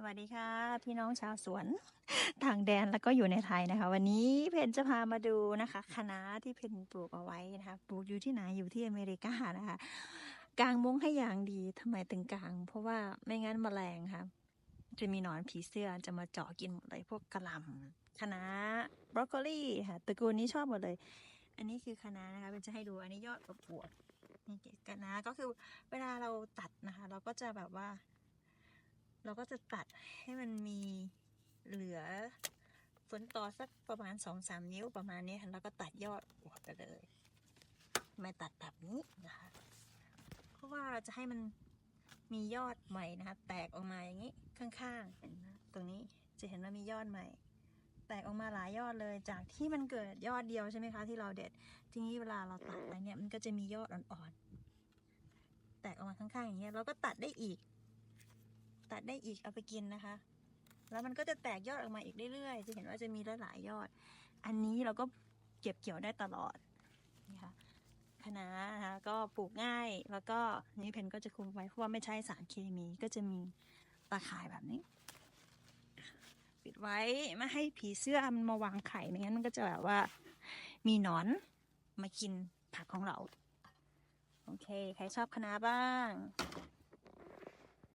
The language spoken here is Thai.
สวัสดีค่ะ พี่น้องชาวสวนต่างแดนแล้วก็อยู่ในไทยนะคะ วันนี้เพนจะพามาดูนะคะคณะนาที่เพนปลูกเอาไว้นะคะปลูกอยู่ที่ไหนอยู่ที่อเมริกานะคะกางมุ้งให้อย่างดีทำไมถึงกาง เพราะว่าไม่งั้นแมลงค่ะ จะมีหนอนผีเสื้อจะมาเจาะกินหมดเลยพวกกระลำคะนาบรอกโคลีค่ะตระกูลนี้ชอบหมดเลย อันนี้คือคะนานะคะเป็นจะให้ดูอันนี้ยอดประปวดนี่คะนาก็คือเวลาเราตัดนะคะ เราก็จะแบบว่า เราก็จะตัดให้มันมีเหลือฝนต่อสักประมาณสองสามนิ้วประมาณนี้ค่ะแล้วก็ตัดยอดออกไปเลย ไม่ตัดแบบนี้นะคะ เพราะว่าเราจะให้มันมียอดใหม่นะคะ แตกออกมาอย่างนี้ข้างๆเห็นไหมตรงนี้จะเห็นว่ามียอดใหม่ แตกออกมาหลายยอดเลยจากที่มันเกิดยอดเดียวใช่ไหมคะ ที่เราเด็ดทีนี้เวลาเราตัดไปเนี่ยมันก็จะมียอดอ่อนๆแตกออกมาข้างๆอย่างเงี้ยเราก็ตัดได้อีก ตัดได้อีกเอาไปกินนะคะ แล้วมันก็จะแตกยอดออกมาอีกเรื่อยๆ จะเห็นว่าจะมีหลายๆยอด อันนี้เราก็เก็บเกี่ยวได้ตลอดนี่ค่ะคะน้านะคะก็ปลูกง่ายแล้วก็นี่เพนก็จะคุมไว้เพราะว่าไม่ใช้สารเคมีก็จะมีตาข่ายแบบนี้ ปิดไว้ไม่ให้ผีเสื้อมันมาวางไข่ไม่งั้นมันก็จะแบบว่ามีหนอนมากินผักของเรา โอเค ใครชอบคะน้าบ้าง